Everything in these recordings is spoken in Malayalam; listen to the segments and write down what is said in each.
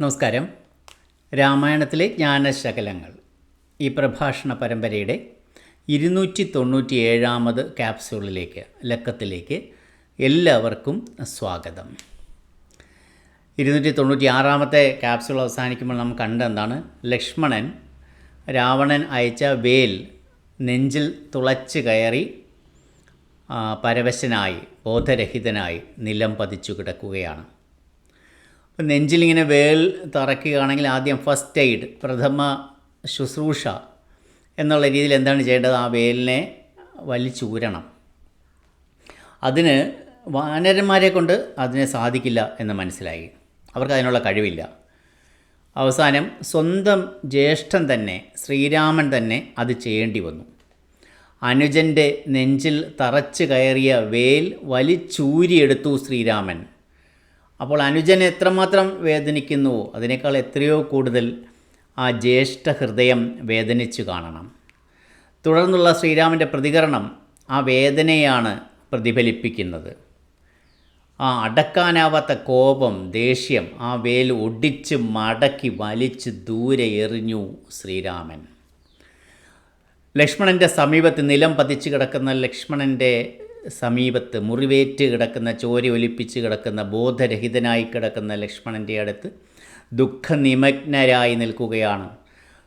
നമസ്കാരം. രാമായണത്തിലെ ജ്ഞാനശകലങ്ങൾ. ഈ പ്രഭാഷണ പരമ്പരയുടെ ഇരുന്നൂറ്റി തൊണ്ണൂറ്റി ഏഴാമത് ക്യാപ്സ്യൂളിലേക്ക് ലക്കത്തിലേക്ക് എല്ലാവർക്കും സ്വാഗതം. ഇരുന്നൂറ്റി തൊണ്ണൂറ്റി ആറാമത്തെ ക്യാപ്സ്യൂൾ അവസാനിക്കുമ്പോൾ നാം കണ്ടെന്താണ് ലക്ഷ്മണൻ രാവണൻ അയച്ച വേൽ നെഞ്ചിൽ തുളച്ച് കയറി പരവശനായി ബോധരഹിതനായി നിലം പതിച്ചു കിടക്കുകയാണ്. അപ്പം നെഞ്ചിലിങ്ങനെ വേൽ തറയ്ക്കുകയാണെങ്കിൽ ആദ്യം ഫസ്റ്റ് എയ്ഡ് പ്രഥമ ശുശ്രൂഷ എന്നുള്ള രീതിയിൽ എന്താണ് ചെയ്യേണ്ടത്? ആ വേലിനെ വലിച്ചൂരണം അതിന് വാനരന്മാരെ കൊണ്ട് അതിനെ സാധിക്കില്ല എന്ന് മനസ്സിലായി. അവർക്ക് അതിനുള്ള കഴിവില്ല. അവസാനം സ്വന്തം ജ്യേഷ്ഠൻ തന്നെ ശ്രീരാമൻ തന്നെ അത് ചെയ്യേണ്ടി വന്നു. അനുജന്റെ നെഞ്ചിൽ തറച്ച് കയറിയ വേൽ വലിച്ചൂരിയെടുത്തു ശ്രീരാമൻ. അപ്പോൾ അനുജൻ എത്രമാത്രം വേദനിക്കുന്നുവോ അതിനേക്കാൾ എത്രയോ കൂടുതൽ ആ ജ്യേഷ്ഠ ഹൃദയം വേദനിച്ചു കാണണം. തുടർന്നുള്ള ശ്രീരാമന്റെ പ്രതികരണം ആ വേദനയാണ് പ്രതിഫലിപ്പിക്കുന്നത്. ആ അടക്കാനാവാത്ത കോപം ദേഷ്യം ആ വേൽ ഒടിച്ച് മടക്കി വലിച്ച് ദൂരെ എറിഞ്ഞു ശ്രീരാമൻ. ലക്ഷ്മണന്റെ സമീപത്ത് നിലം പതിച്ചു കിടക്കുന്ന ലക്ഷ്മണന്റെ സമീപത്ത് മുറിവേറ്റ് കിടക്കുന്ന ചോര ഒലിപ്പിച്ച് കിടക്കുന്ന ബോധരഹിതനായി കിടക്കുന്ന ലക്ഷ്മണന്റെ അടുത്ത് ദുഃഖനിമഗ്നരായി നിൽക്കുകയാണ്.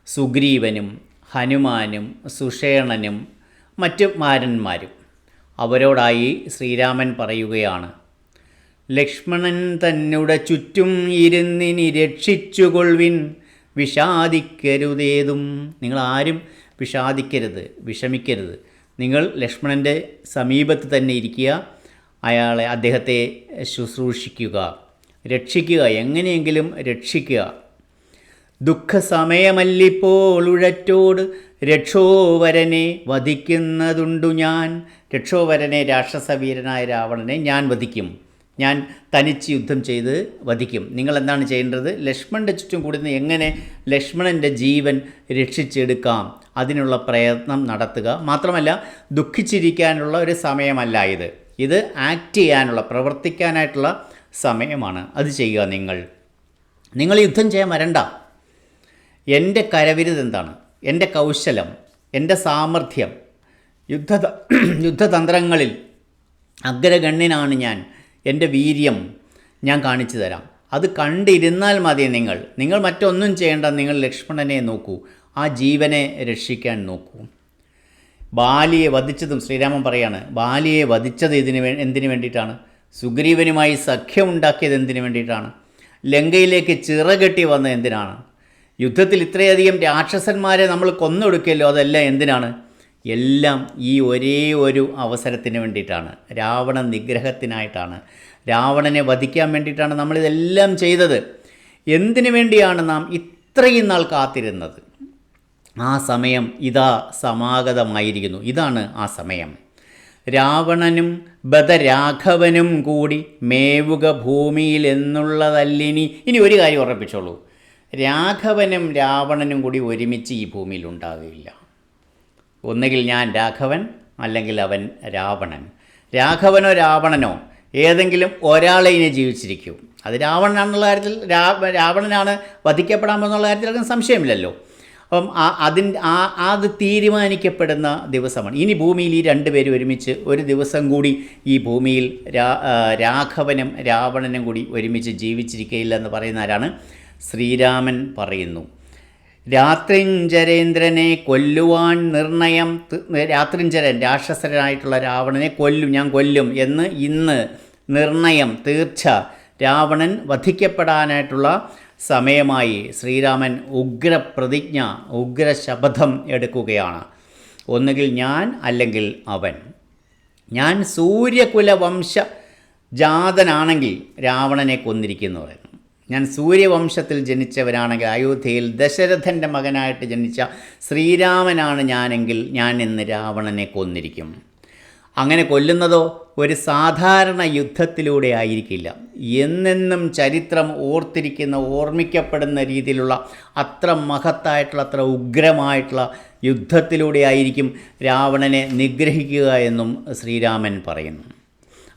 സുഗ്രീവനും ഹനുമാനും സുഷേണനും മറ്റ് മാരന്മാരും അവരോടായി ശ്രീരാമൻ പറയുകയാണ്. ലക്ഷ്മണൻ തന്നെ ചുറ്റും ഇരുന്നിനി രക്ഷിച്ചുകൊള്ളിൻ വിഷാദിക്കരുതേതും. നിങ്ങളാരും വിഷാദിക്കരുത് വിഷമിക്കരുത്. നിങ്ങൾ ലക്ഷ്മണന്റെ സമീപത്ത് തന്നെ ഇരിക്കുക. അയാളെ അദ്ദേഹത്തെ ശുശ്രൂഷിക്കുക. രക്ഷിക്കുക. എങ്ങനെയെങ്കിലും രക്ഷിക്കുക. ദുഃഖസമയമല്ലിപ്പോൾ ഉഴറ്റോട് രക്ഷോവരനെ വധിക്കുന്നതുണ്ടു ഞാൻ. രക്ഷോവരനെ രാക്ഷസവീരനായ രാവണനെ ഞാൻ വധിക്കും. ഞാൻ തനിച്ച് യുദ്ധം ചെയ്ത് വധിക്കും. നിങ്ങൾ എന്താണ് ചെയ്യേണ്ടത്? ലക്ഷ്മണന്റെ ചുറ്റും കൂടുന്ന എങ്ങനെ ലക്ഷ്മണന്റെ ജീവൻ രക്ഷിച്ചെടുക്കാം? അതിനുള്ള പ്രയത്നം നടത്തുക. മാത്രമല്ല ദുഃഖിച്ചിരിക്കാനുള്ള ഒരു സമയമല്ല ഇത്. ഇത് ആക്ട് ചെയ്യാനുള്ള പ്രവർത്തിക്കാനായിട്ടുള്ള സമയമാണ്. അത് ചെയ്യുക നിങ്ങൾ. നിങ്ങൾ യുദ്ധം ചെയ്യാൻ വരണ്ട. എന്റെ കരവിരുത് എന്താണ്? എന്റെ കൗശലം എന്റെ സാമർഥ്യം യുദ്ധ യുദ്ധതന്ത്രങ്ങളിൽ അഗ്രഗണ്യനാണ് ഞാൻ. എന്റെ വീര്യം ഞാൻ കാണിച്ചു തരാം. അത് കണ്ടിരുന്നാൽ മതി നിങ്ങൾ. നിങ്ങൾ മറ്റൊന്നും ചെയ്യേണ്ട. നിങ്ങൾ ലക്ഷ്മണനെ നോക്കൂ. ആ ജീവനെ രക്ഷിക്കാൻ നോക്കൂ. ബാലിയെ വധിച്ചതും ശ്രീരാമൻ പറയാണ് ബാലിയെ വധിച്ചത് ഇതിന് വേ എന്തിനു വേണ്ടിയിട്ടാണ്? സുഗ്രീവനുമായി സഖ്യമുണ്ടാക്കിയത് എന്തിനു വേണ്ടിയിട്ടാണ്? ലങ്കയിലേക്ക് ചിറകെട്ടി വന്നത് എന്തിനാണ്? യുദ്ധത്തിൽ ഇത്രയധികം രാക്ഷസന്മാരെ നമ്മൾ കൊന്നൊടുക്കല്ലോ അതെല്ലാം എന്തിനാണ്? എല്ലാം ഈ ഒരേ ഒരു അവസരത്തിന് വേണ്ടിയിട്ടാണ്. രാവണ നിഗ്രഹത്തിനായിട്ടാണ്. രാവണനെ വധിക്കാൻ വേണ്ടിയിട്ടാണ് നമ്മളിതെല്ലാം ചെയ്തത്. എന്തിനു വേണ്ടിയാണ് നാം ഇത്രയും നാൾ കാത്തിരുന്നത്? ആ സമയം ഇതാ സമാഗതമായിരിക്കുന്നു. ഇതാണ് ആ സമയം. രാവണനും ബദരാഘവനും കൂടി മേവുക ഭൂമിയിൽ എന്നുള്ളതല്ലിനി. ഇനി ഒരു കാര്യം ഉറപ്പിച്ചോളൂ. രാഘവനും രാവണനും കൂടി ഒരുമിച്ച് ഈ ഭൂമിയിൽ ഉണ്ടാകില്ല ഒന്നുകിൽ ഞാൻ രാഘവൻ അല്ലെങ്കിൽ അവൻ രാവണൻ. രാഘവനോ രാവണനോ ഏതെങ്കിലും ഒരാളെ ഇനി ജീവിച്ചിരിക്കൂ. അത് രാവണനാണെന്നുള്ള കാര്യത്തിൽ രാവണനാണ് വധിക്കപ്പെടാമെന്നുള്ള കാര്യത്തിൽ അതിന് സംശയമില്ലല്ലോ. അപ്പം ആ അതിന്റെ ആ അത് തീരുമാനിക്കപ്പെടുന്ന ദിവസമാണ്. ഇനി ഭൂമിയിൽ ഈ രണ്ടുപേരും ഒരുമിച്ച് ഒരു ദിവസം കൂടി ഈ ഭൂമിയിൽ രാഘവനും രാവണനും കൂടി ഒരുമിച്ച് ജീവിച്ചിരിക്കുകയില്ല എന്ന് പറയുന്ന ആരാണ്? ശ്രീരാമൻ പറയുന്നു. രാത്രിഞ്ചരേന്ദ്രനെ കൊല്ലുവാൻ നിർണയം രാത്രിഞ്ചരൻ രാക്ഷസനായിട്ടുള്ള രാവണനെ കൊല്ലും ഞാൻ കൊല്ലും എന്ന് ഇന്ന് നിർണയം തീർച്ച രാവണൻ വധിക്കപ്പെടാനായിട്ടുള്ള സമയമായി ശ്രീരാമൻ ഉഗ്രപ്രതിജ്ഞ ഉഗ്രശപഥം എടുക്കുകയാണ്. ഒന്നുകിൽ ഞാൻ അല്ലെങ്കിൽ അവൻ. ഞാൻ സൂര്യകുല വംശ ജാതനാണെങ്കിൽ രാവണനെ കൊന്നിരിക്കുന്നു പറയുന്നു ഞാൻ സൂര്യവംശത്തിൽ ജനിച്ചവരാണെങ്കിൽ അയോധ്യയിൽ ദശരഥന്റെ മകനായിട്ട് ജനിച്ച ശ്രീരാമനാണ് ഞാനെങ്കിൽ ഞാൻ ഇന്ന് രാവണനെ കൊന്നിരിക്കും. അങ്ങനെ കൊല്ലുന്നതോ ഒരു സാധാരണ യുദ്ധത്തിലൂടെ ആയിരിക്കില്ല. എന്നെന്നും ചരിത്രം ഓർത്തിരിക്കുന്ന ഓർമ്മിക്കപ്പെടുന്ന രീതിയിലുള്ള അത്ര മഹത്തായിട്ടുള്ള അത്ര ഉഗ്രമായിട്ടുള്ള യുദ്ധത്തിലൂടെ ആയിരിക്കും രാവണനെ നിഗ്രഹിക്കുക എന്നും ശ്രീരാമൻ പറയുന്നു.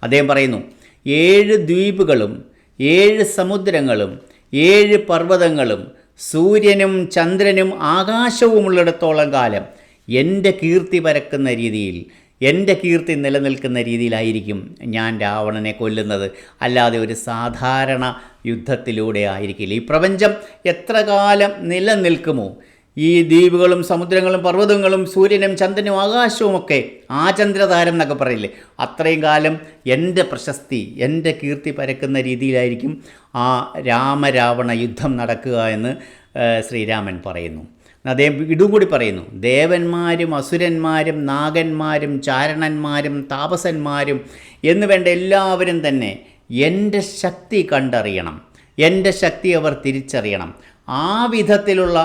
അദ്ദേഹം പറയുന്നു ഏഴ് ദ്വീപുകളും ഏഴ് സമുദ്രങ്ങളും ഏഴ് പർവതങ്ങളും സൂര്യനും ചന്ദ്രനും ആകാശവുമുള്ളിടത്തോളം കാലം എന്റെ കീർത്തി പരക്കുന്ന രീതിയിൽ എന്റെ കീർത്തി നിലനിൽക്കുന്ന രീതിയിലായിരിക്കും ഞാൻ രാവണനെ കൊല്ലുന്നത്. അല്ലാതെ ഒരു സാധാരണ യുദ്ധത്തിലൂടെ ആയിരിക്കില്ല. ഈ പ്രപഞ്ചം എത്ര കാലം നിലനിൽക്കുമോ? ഈ ദ്വീപുകളും സമുദ്രങ്ങളും പർവതങ്ങളും സൂര്യനും ചന്ദ്രനും ആകാശവും ഒക്കെ ആ ചന്ദ്രതാരം എന്നൊക്കെ പറയില്ലേ? അത്രയും കാലം എന്റെ പ്രശസ്തി എന്റെ കീർത്തി പരക്കുന്ന രീതിയിലായിരിക്കും ആ രാമരാവണ യുദ്ധം നടക്കുക എന്ന് ശ്രീരാമൻ പറയുന്നു. അദ്ദേഹം ഇതും കൂടി പറയുന്നു ദേവന്മാരും അസുരന്മാരും നാഗന്മാരും ചാരണന്മാരും താപസന്മാരും എന്ന് വേണ്ട എല്ലാവരും തന്നെ എന്റെ ശക്തി കണ്ടറിയണം എന്റെ ശക്തി അവർ തിരിച്ചറിയണം. ആ വിധത്തിലുള്ള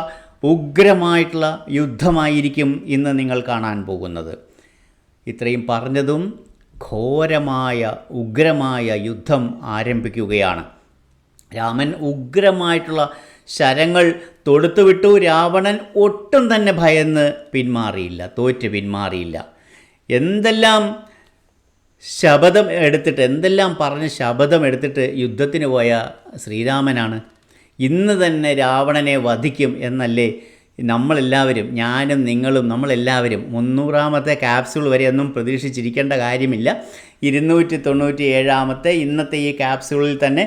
ഉഗ്രമായിട്ടുള്ള യുദ്ധമായിരിക്കും ഇന്ന് നിങ്ങൾ കാണാൻ പോകുന്നത്. ഇത്രയും പറഞ്ഞതും ഘോരമായ ഉഗ്രമായ യുദ്ധം ആരംഭിക്കുകയാണ്. രാമൻ ഉഗ്രമായിട്ടുള്ള ശരങ്ങൾ തൊടുത്തുവിട്ടു. രാവണൻ ഒട്ടും തന്നെ ഭയന്ന് പിന്മാറിയില്ല തോറ്റ് പിന്മാറിയില്ല. എന്തെല്ലാം ശപഥം എടുത്തിട്ട് എന്തെല്ലാം പറഞ്ഞ് ശപഥം എടുത്തിട്ട് യുദ്ധത്തിന് പോയ ശ്രീരാമനാണ്? ഇന്ന് തന്നെ രാവണനെ വധിക്കും എന്നല്ലേ നമ്മളെല്ലാവരും ഞാനും നിങ്ങളും നമ്മളെല്ലാവരും മുന്നൂറാമത്തെ ക്യാപ്സ്യൂൾ ഒന്നും പ്രതീക്ഷിച്ചിരിക്കേണ്ട കാര്യമില്ല. ഇരുന്നൂറ്റി തൊണ്ണൂറ്റി ഏഴാമത്തെ ഇന്നത്തെ ഈ ക്യാപ്സ്യൂളിൽ തന്നെ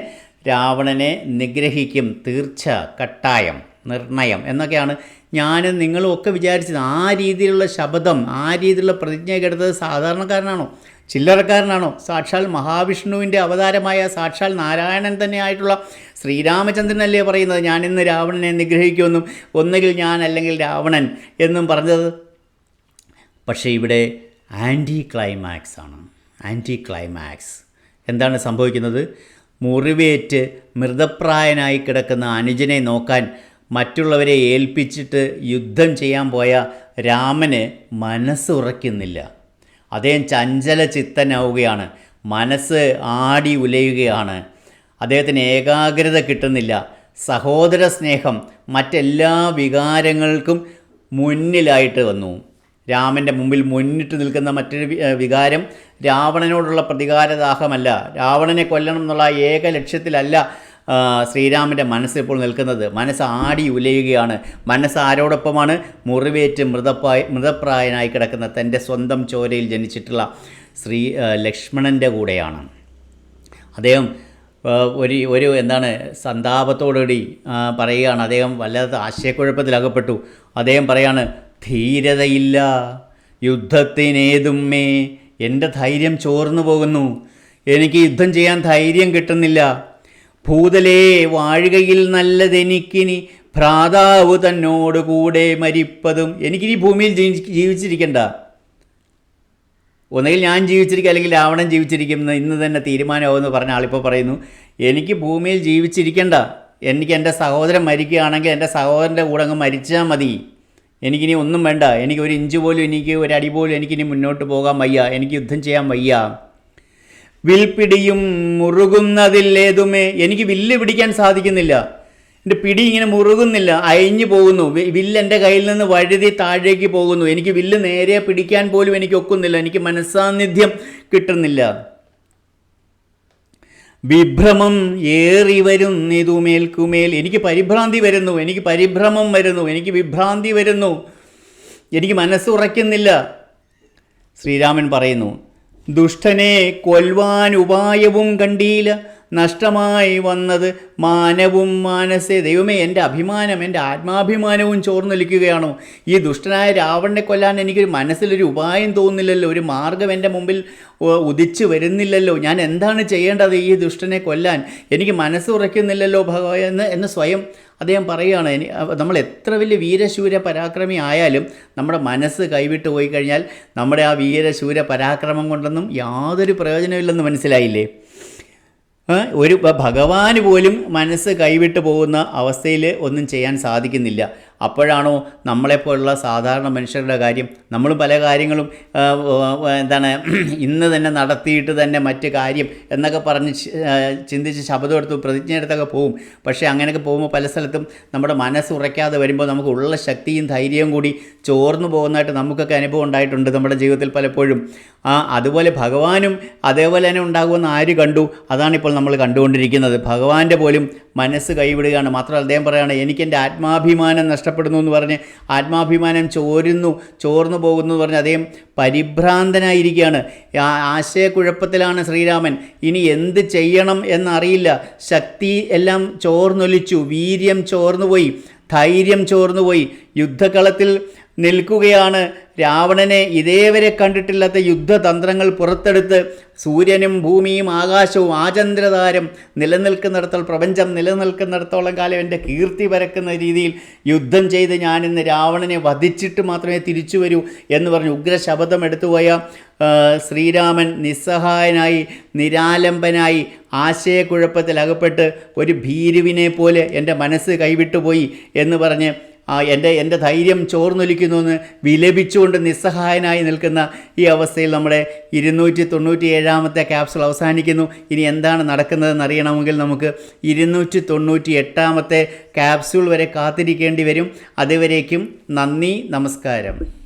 രാവണനെ നിഗ്രഹിക്കും തീർച്ച കട്ടായം നിർണയം എന്നൊക്കെയാണ് ഞാനും നിങ്ങളും ഒക്കെ വിചാരിച്ചത് ആ രീതിയിലുള്ള ശബ്ദം ആ രീതിയിലുള്ള പ്രതിജ്ഞ എടുത്തത് സാധാരണക്കാരനാണോ? ചില്ലറക്കാരനാണോ? സാക്ഷാൽ മഹാവിഷ്ണുവിന്റെ അവതാരമായ സാക്ഷാൽ നാരായണൻ തന്നെയായിട്ടുള്ള ശ്രീരാമചന്ദ്രനല്ലേ പറയുന്നത്? ഞാൻ ഇന്ന് രാവണനെ നിഗ്രഹിക്കുമെന്നും ഒന്നുകിൽ ഞാൻ അല്ലെങ്കിൽ രാവണൻ എന്നും പറഞ്ഞത്. പക്ഷേ ഇവിടെ ആന്റി ക്ലൈമാക്സ് ആണ്. ആന്റി ക്ലൈമാക്സ് എന്താണ് സംഭവിക്കുന്നത്? മുറിവേറ്റ് മൃതപ്രായനായി കിടക്കുന്ന അനുജനെ നോക്കാൻ മറ്റുള്ളവരെ ഏൽപ്പിച്ചിട്ട് യുദ്ധം ചെയ്യാൻ പോയ രാമന് മനസ്സുറയ്ക്കുന്നില്ല അദ്ദേഹം ചഞ്ചല ചിത്തനാവുകയാണ്. മനസ്സ് ആടി ഉലയുകയാണ്. അദ്ദേഹത്തിന് ഏകാഗ്രത കിട്ടുന്നില്ല. സഹോദര സ്നേഹം മറ്റെല്ലാ വികാരങ്ങൾക്കും മുന്നിലായിട്ട് വന്നു. രാമന്റെ മുമ്പിൽ മുന്നിട്ട് നിൽക്കുന്ന മറ്റൊരു വികാരം രാവണനോടുള്ള പ്രതികാരദാഹമല്ല. രാവണനെ കൊല്ലണം എന്നുള്ള ഏക ലക്ഷ്യത്തിലല്ല ശ്രീരാമന്റെ മനസ്സിപ്പോൾ നിൽക്കുന്നത് മനസ്സ് ആടി ഉലയുകയാണ്. മനസ്സ് ആരോടൊപ്പമാണ്? മുറിവേറ്റ് മൃതപ്പായ മൃതപ്രായനായി കിടക്കുന്ന തന്റെ സ്വന്തം ചോരയിൽ ജനിച്ചിട്ടുള്ള ശ്രീ ലക്ഷ്മണന്റെ കൂടെയാണ്. അദ്ദേഹം ഒരു ഒരു എന്താണ് സന്താപത്തോടുകൂടി പറയുകയാണ്. അദ്ദേഹം വല്ലാത്ത ആശയക്കുഴപ്പത്തിലകപ്പെട്ടു. അദ്ദേഹം പറയാണ് ധീരതയില്ല. യുദ്ധത്തിനേതുമേ എന്റെ ധൈര്യം ചോർന്നു പോകുന്നു. എനിക്ക് യുദ്ധം ചെയ്യാൻ ധൈര്യം കിട്ടുന്നില്ല. ഭൂതലേ വാഴുകയിൽ നല്ലതെനിക്കിനി ഭ്രാതാവ് തന്നോട് കൂടെ മരിപ്പതും എനിക്കിനി ഭൂമിയിൽ ജീവിച്ചിരിക്കണ്ട. ഒന്നുകിൽ ഞാൻ ജീവിച്ചിരിക്കും അല്ലെങ്കിൽ രാവണൻ ജീവിച്ചിരിക്കും എന്ന് ഇന്ന് തന്നെ തീരുമാനമാവുമെന്ന് പറഞ്ഞ ആളിപ്പോൾ പറയുന്നു എനിക്ക് ഭൂമിയിൽ ജീവിച്ചിരിക്കണ്ട. എനിക്ക് എന്റെ സഹോദരൻ മരിക്കുകയാണെങ്കിൽ എന്റെ സഹോദരന്റെ കൂടെ അങ്ങ് മരിച്ചാൽ മതി. എനിക്കിനി ഒന്നും വേണ്ട. എനിക്ക് ഒരു ഇഞ്ച് പോലും എനിക്ക് ഒരു അടി പോലും എനിക്കിനി മുന്നോട്ട് പോകാൻ വയ്യ. എനിക്ക് യുദ്ധം ചെയ്യാൻ വയ്യ. വിൽപിടിയും മുറുകുന്നതില്ലേതുമേ എനിക്ക് വില്ല് പിടിക്കാൻ സാധിക്കുന്നില്ല. എന്റെ പിടി ഇങ്ങനെ മുറുകുന്നില്ല അയഞ്ഞു പോകുന്നു. വില്ല് എന്റെ കയ്യിൽ നിന്ന് വഴുതി താഴേക്ക് പോകുന്നു. എനിക്ക് വില്ല് നേരെ പിടിക്കാൻ പോലും എനിക്ക് ഒക്കുന്നില്ല. എനിക്ക് മനസ്സാന്നിധ്യം കിട്ടുന്നില്ല. വിഭ്രമം ഏറി വരുന്നിതുമേൽക്കുമേൽ എനിക്ക് പരിഭ്രാന്തി വരുന്നു. എനിക്ക് പരിഭ്രമം വരുന്നു. എനിക്ക് വിഭ്രാന്തി വരുന്നു. എനിക്ക് മനസ്സുറയ്ക്കുന്നില്ല ശ്രീരാമൻ പറയുന്നു ദുഷ്ടനെ കൊൽവാൻ ഉപായവും കണ്ടീല നഷ്ടമായി വന്നത് മാനവും മാനസേ. ദൈവമേ എന്റെ അഭിമാനം എന്റെ ആത്മാഭിമാനവും ചോർന്നൊലിക്കുകയാണോ ഈ ദുഷ്ടനായ രാവണനെ കൊല്ലാൻ എനിക്കൊരു മനസ്സിലൊരു ഉപായം തോന്നുന്നില്ലല്ലോ. ഒരു മാർഗം എന്റെ മുമ്പിൽ ഉദിച്ചു വരുന്നില്ലല്ലോ. ഞാൻ എന്താണ് ചെയ്യേണ്ടത് ഈ ദുഷ്ടനെ കൊല്ലാൻ? എനിക്ക് മനസ്സുറയ്ക്കുന്നില്ലല്ലോ ഭഗവാൻ എന്ന് എന്ന് സ്വയം അദ്ദേഹം പറയുകയാണ്. നമ്മൾ എത്ര വലിയ വീരശൂര പരാക്രമി ആയാലും നമ്മുടെ മനസ്സ് കൈവിട്ട് പോയി കഴിഞ്ഞാൽ നമ്മുടെ ആ വീരശൂര പരാക്രമം കൊണ്ടൊന്നും യാതൊരു പ്രയോജനമില്ലെന്ന് മനസ്സിലായില്ലേ? ഒരു ഭഗവാന് പോലും മനസ്സ് കൈവിട്ട് പോകുന്ന അവസ്ഥയിൽ ഒന്നും ചെയ്യാൻ സാധിക്കുന്നില്ല. അപ്പോഴാണോ നമ്മളെപ്പോലുള്ള സാധാരണ മനുഷ്യരുടെ കാര്യം. നമ്മൾ പല കാര്യങ്ങളും എന്താണ് ഇന്ന് തന്നെ നടത്തിയിട്ട് തന്നെ മറ്റ് കാര്യം എന്നൊക്കെ പറഞ്ഞ് ചിന്തിച്ച് ശബ്ദം എടുത്ത് പ്രതിജ്ഞ എടുത്തൊക്കെ പോവും. പക്ഷേ അങ്ങനെയൊക്കെ പോകുമ്പോൾ പല സ്ഥലത്തും നമ്മുടെ മനസ്സ് ഉറയ്ക്കാതെ വരുമ്പോൾ നമുക്ക് ഉള്ള ശക്തിയും ധൈര്യവും കൂടി ചോർന്നു പോകുന്നതായിട്ട് നമുക്കൊക്കെ അനുഭവം ഉണ്ടായിട്ടുണ്ട് നമ്മുടെ ജീവിതത്തിൽ പലപ്പോഴും. ആ അതുപോലെ ഭഗവാനും അതേപോലെ തന്നെ ഉണ്ടാകുമെന്ന് ആര് കണ്ടു? അതാണിപ്പോൾ നമ്മൾ കണ്ടുകൊണ്ടിരിക്കുന്നത്. ഭഗവാന്റെ പോലും മനസ്സ് കൈവിടുകയാണ്. മാത്രമല്ല അദ്ദേഹം പറയുകയാണ് എനിക്ക് എന്റെ ആത്മാഭിമാനം നഷ്ടപ്പെടുന്നു എന്ന് പറഞ്ഞ് ആത്മാഭിമാനം ചോരുന്നു ചോർന്നു പോകുന്നു എന്ന് പറഞ്ഞ് അദ്ദേഹം പരിഭ്രാന്തനായിരിക്കുകയാണ്. ആശയക്കുഴപ്പത്തിലാണ് ശ്രീരാമൻ. ഇനി എന്ത് ചെയ്യണം എന്നറിയില്ല. ശക്തി എല്ലാം ചോർന്നൊലിച്ചു വീര്യം ചോർന്നുപോയി ധൈര്യം ചോർന്നുപോയി. യുദ്ധകളത്തിൽ നിൽക്കുകയാണ്. രാവണനെ ഇതേവരെ കണ്ടിട്ടില്ലാത്ത യുദ്ധതന്ത്രങ്ങൾ പുറത്തെടുത്ത് സൂര്യനും ഭൂമിയും ആകാശവും ആചന്ദ്രതാരം നിലനിൽക്കുന്നിടത്തോളം പ്രപഞ്ചം നിലനിൽക്കുന്നിടത്തോളം കാലം എന്റെ കീർത്തി പരക്കുന്ന രീതിയിൽ യുദ്ധം ചെയ്ത് ഞാനിന്ന് രാവണനെ വധിച്ചിട്ട് മാത്രമേ തിരിച്ചു വരൂ എന്ന് പറഞ്ഞ് ഉഗ്രശബദം എടുത്തുപോയ ശ്രീരാമൻ നിസ്സഹായനായി നിരാലംബനായി ആശയക്കുഴപ്പത്തിൽ അകപ്പെട്ട് ഒരു ഭീരുവിനെ പോലെ എന്റെ മനസ്സ് കൈവിട്ടുപോയി എന്ന് പറഞ്ഞ് എന്റെ എന്റെ ധൈര്യം ചോർന്നൊലിക്കുന്നു എന്ന് വിലപിച്ചുകൊണ്ട് നിസ്സഹായനായി നിൽക്കുന്ന ഈ അവസ്ഥയിൽ നമ്മുടെ ഇരുന്നൂറ്റി തൊണ്ണൂറ്റി ഏഴാമത്തെ ക്യാപ്സുൾ അവസാനിക്കുന്നു. ഇനി എന്താണ് നടക്കുന്നതെന്ന് അറിയണമെങ്കിൽ നമുക്ക് ഇരുന്നൂറ്റി തൊണ്ണൂറ്റി എട്ടാമത്തെ ക്യാപ്സുൾ വരെ കാത്തിരിക്കേണ്ടി വരും. അതുവരേക്കും നന്ദി നമസ്കാരം.